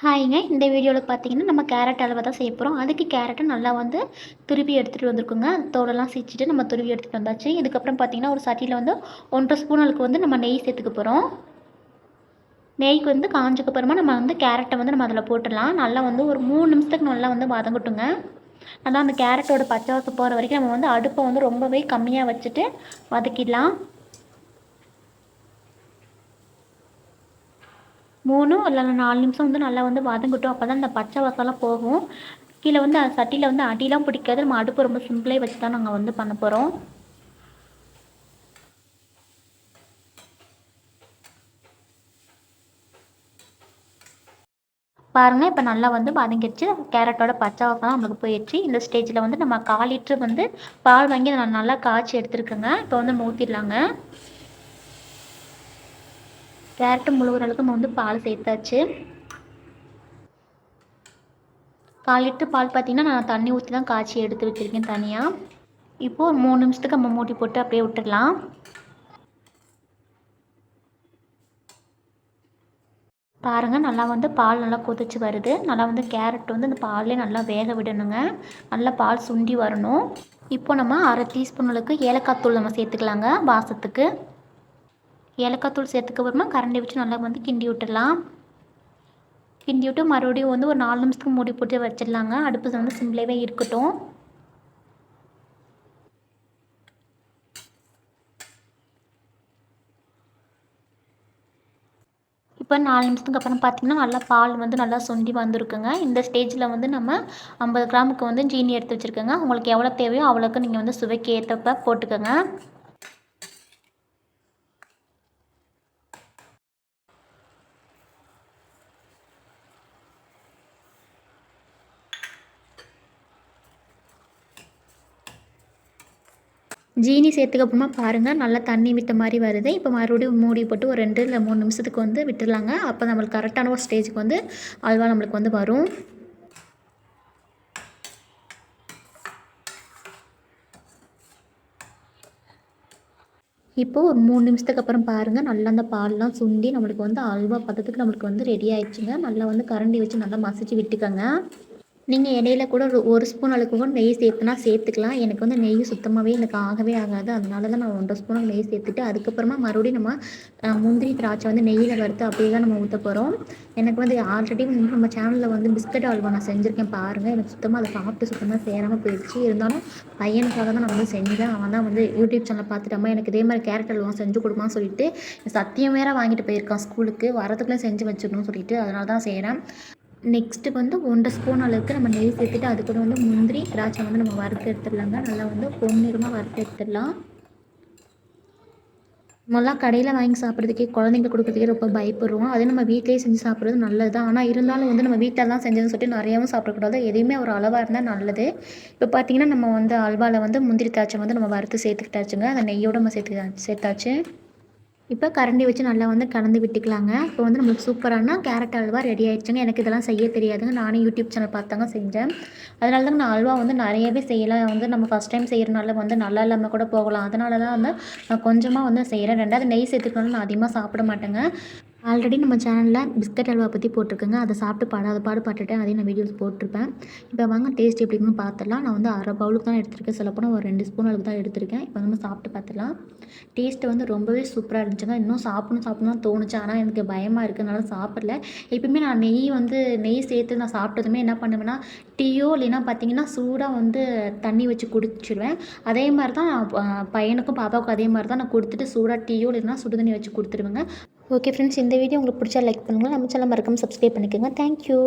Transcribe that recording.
ஹாய்ங்க. இந்த வீடியோவில் பார்த்தீங்கன்னா நம்ம கேரட் அளவை தான் செய்ய போகிறோம் அதுக்கு கேரட்டை நல்லா வந்து துருவி எடுத்துகிட்டு வந்திருக்குங்க. தோலெல்லாம் சீச்சிட்டு நம்ம துருவி எடுத்துகிட்டு வந்தாச்சு. இதுக்கப்புறம் பார்த்தீங்கன்னா ஒரு சட்டியில் வந்து ஒன்றரை ஸ்பூன் அளவுக்கு வந்து நம்ம நெய் சேர்த்துக்க போகிறோம் நெய்க்கு வந்து காஞ்சக்கப்புறமா நம்ம வந்து கேரட்டை வந்து நம்ம அதில் போட்டுடலாம். நல்லா வந்து ஒரு மூணு நிமிஷத்துக்கு நல்லா வந்து வதங்கட்டுங்க. நல்லா அந்த கேரட்டோட பச்சை வாசம் போகிற வரைக்கும் நம்ம வந்து அடுப்பை வந்து ரொம்பவே கம்மியாக வச்சுட்டு வதக்கிடலாம். மூணு இல்லை நாலு நிமிஷம் வந்து நல்லா வந்து வதங்கட்டும். அப்போ தான் இந்த பச்சை வாசம்லாம் போகும். கீழே வந்து சட்டியில் வந்து அடிலாம் பிடிக்காது. நம்ம அடுப்பு ரொம்ப சிம்பிளே வச்சு தான் நாங்கள் வந்து பண்ண போகிறோம் பாருங்கள் இப்போ நல்லா வந்து வதங்கிடுச்சு. கேரட்டோட பச்சை வாசம் நம்மளுக்கு போயிடுச்சு. இந்த ஸ்டேஜில் வந்து நம்ம கால் லிட்ரு வந்து பால் வாங்கி நல்லா காய்ச்சி எடுத்துருக்குங்க. இப்போ வந்து ஊற்றிடலாங்க கேரட்டு முழுகிற அளவுக்கு நம்ம வந்து பால் சேர்த்தாச்சு. கால் லிட்டர் பால் பார்த்திங்கன்னா நான் தண்ணி ஊற்றி தான் காய்ச்சி எடுத்து வச்சுருக்கேன் தனியாக இப்போது ஒரு மூணு நிமிஷத்துக்கு நம்ம மூட்டி போட்டு அப்படியே விட்டுடலாம். பாருங்கள் நல்லா வந்து பால் நல்லா கொதிச்சு வருது. நல்லா வந்து கேரட் வந்து அந்த பால்லே நல்லா வேக விடணுங்க. நல்லா பால் சுண்டி வரணும். இப்போ நம்ம அரை டீஸ்பூன் அளவுக்கு ஏலக்காய் தூள் நம்ம சேர்த்துக்கலாங்க வாசத்துக்கு. ஏலக்காய் தூள் சேர்த்துக்க அப்புறமா கரண்டி வச்சு நல்லா வந்து கிண்டி விட்டுடலாம். கிண்டி விட்டு மறுபடியும் வந்து ஒரு நாலு நிமிஷத்துக்கு மூடி போட்டு வச்சிடலாங்க. அடுப்பு வந்து சிம்பிளாகவே இருக்கட்டும். இப்போ நாலு நிமிஷத்துக்கு அப்புறம் பார்த்திங்கன்னா நல்லா பால் வந்து நல்லா சுண்டி வந்திருக்குங்க. இந்த ஸ்டேஜில் வந்து நம்ம ஐம்பது கிராமுக்கு வந்து ஜீனி எடுத்து வச்சுருக்கோங்க. உங்களுக்கு எவ்வளோ தேவையோ அவ்வளோக்கு நீங்கள் வந்து சுவைக்கு ஏற்றப்ப போட்டுக்கோங்க. ஜீனி சேர்த்துக்கப்புறமா பாருங்கள் நல்லா தண்ணி விட்ட மாதிரி வருது. இப்போ மறுபடியும் மூடி போட்டு ஒரு ரெண்டு இல்லை மூணு நிமிஷத்துக்கு வந்து விட்டுடலாங்க. அப்போ நம்மளுக்கு கரெக்டான ஒரு ஸ்டேஜுக்கு வந்து அல்வா நம்மளுக்கு வந்து வரும். இப்போது ஒரு மூணு நிமிஷத்துக்கு அப்புறம் பாருங்கள் நல்லா அந்த பால்லாம் சுண்டி நம்மளுக்கு வந்து அல்வா பதத்துக்கு நம்மளுக்கு வந்து ரெடி ஆயிடுச்சுங்க. நல்லா வந்து கரண்டி வச்சு நல்லா மசிச்சு விட்டுக்கோங்க. நீங்கள் இடையில கூட ஒரு ஒரு ஸ்பூன் அளவுக்கு கூட நெய் சேர்த்துனா சேர்த்துக்கலாம். எனக்கு வந்து நெய் சுத்தமாகவே எனக்கு ஆகவே ஆகாது. அதனால தான் நான் ஒன்றரை ஸ்பூன் நெய் சேர்த்துட்டு அதுக்கப்புறமா மறுபடியும் நம்ம முந்திரி திராட்சை வந்து நெய்யில் வறுத்து அப்படியே தான் நம்ம ஊற்ற போகிறோம் எனக்கு வந்து ஆல்ரெடி வந்து நம்ம சேனலில் வந்து பிஸ்கட் அல்வா நான் செஞ்சுருக்கேன் பாருங்கள் எனக்கு சுத்தமாக அதை சாப்பிட்டு சுத்தமாக சேராமல் போயிடுச்சு. இருந்தாலும் பையனுக்காக தான் நான் வந்து செஞ்சேன். அவன் தான் வந்து யூடியூப் சேனல் பார்த்துட்டம்மா எனக்கு இதே மாதிரி கேரட் அல்வா செஞ்சு கொடுமான்னு சொல்லிட்டு சத்தியம் வேற வாங்கிட்டு போயிருக்கான் ஸ்கூலுக்கு வரதுக்குள்ளே செஞ்சு வச்சிடணும்னு சொல்லிட்டு அதனால தான் செய்கிறேன் நெக்ஸ்ட்டு வந்து ஒன்றரை ஸ்பூன் அளவுக்கு நம்ம நெய் சேர்த்துட்டு அது கூட வந்து முந்திரி திராட்சை வந்து நம்ம வறுத்து எடுத்துடலாங்க. நல்லா வந்து பொன்னிறமாக வறுத்து எடுத்துடலாம். நம்மளாம் கடையில் வாங்கி சாப்பிட்றதுக்கே குழந்தைங்க கொடுக்குறதுக்கே ரொம்ப பயப்படுவோம் அதே நம்ம வீட்டிலேயே செஞ்சு சாப்பிட்றது நல்லது தான் ஆனால் இருந்தாலும் வந்து நம்ம வீட்டில் தான் செஞ்சதுன்னு சொல்லிட்டு நிறையாவும் சாப்பிடக்கூடாது. எதுவுமே ஒரு அளவாக இருந்தால் நல்லது. இப்போ பார்த்திங்கன்னா நம்ம வந்து அல்வாவில் வந்து முந்திரி திராட்சை வந்து நம்ம வறுத்து சேர்த்துக்கிட்டாச்சுங்க. அந்த நெய்யோடு நம்ம சேர்த்து சேர்த்தாச்சு. இப்போ கரண்டி வச்சு நல்லா வந்து கலந்து விட்டுக்கலாங்க. இப்போ வந்து நம்மளுக்கு சூப்பரான கேரட் அல்வா ரெடி ஆயிடுச்சுங்க. எனக்கு இதெல்லாம் செய்ய தெரியாதுங்க. நானும் யூடியூப் சேனல் பார்த்தாங்க செஞ்சேன். அதனால தாங்க நான் அல்வா வந்து நிறையவே செய்யலாம் வந்து நம்ம ஃபஸ்ட் டைம் செய்கிறனால வந்து நல்லா இல்லாமல் கூட போகலாம். அதனால தான் வந்து நான் கொஞ்சமாக வந்து செய்கிறேன் ரெண்டாவது நெய் சேர்த்துக்கணும்னு நான் அதிகமாக சாப்பிட மாட்டேங்க. ஆல்ரெடி நம்ம சேனலில் பிஸ்கட் அல்வா பற்றி போட்டிருக்கேங்க. அதை சாப்பிட்டு பாடாத பாடு பட்டுட்டேன். அதையும் நான் வீடியோஸ் போட்டிருப்பேன். இப்போ வாங்க டேஸ்ட் எப்படின்னு பார்த்துடலாம். நான் வந்து அரை பவுலுக்கு தான் எடுத்திருக்கேன். சொல்லப்போனால் ஒரு ரெண்டு ஸ்பூன் அளவுக்கு தான் எடுத்திருக்கேன். இப்போ நம்ம சாப்பிட்டு பார்த்துலாம் டேஸ்ட்டு வந்து ரொம்பவே சூப்பராக இருந்துச்சுங்க. இன்னும் சாப்பிடணும் சாப்பிடணும் தோணுச்சு. ஆனால் எனக்கு பயமாக இருக்குதுனால சாப்பிடல. எப்பவுமே நான் நெய் வந்து நெய் சேர்த்து நான் சாப்பிட்டதுமே என்ன பண்ணுவேன்னா டீயோ இல்லைன்னா பார்த்தீங்கன்னா சூடாக வந்து தண்ணி வச்சு குடிச்சிடுவேன் அதே மாதிரி தான் பையனுக்கும் பாப்பாவுக்கும் அதே மாதிரி தான் நான் கொடுத்துட்டு சூடாக டீயோ இல்லைன்னா சுடு தண்ணி வச்சு கொடுத்துருவேங்க. ஓகே ஃப்ரெண்ட்ஸ் இந்த வீடியோ உங்களுக்கு பிடிச்சா லைக் பண்ணுங்கள் நம்ம சேனல் மறக்காமல் சப்ஸ்கிரைப் பண்ணிக்கோங்க. தேங்க்யூ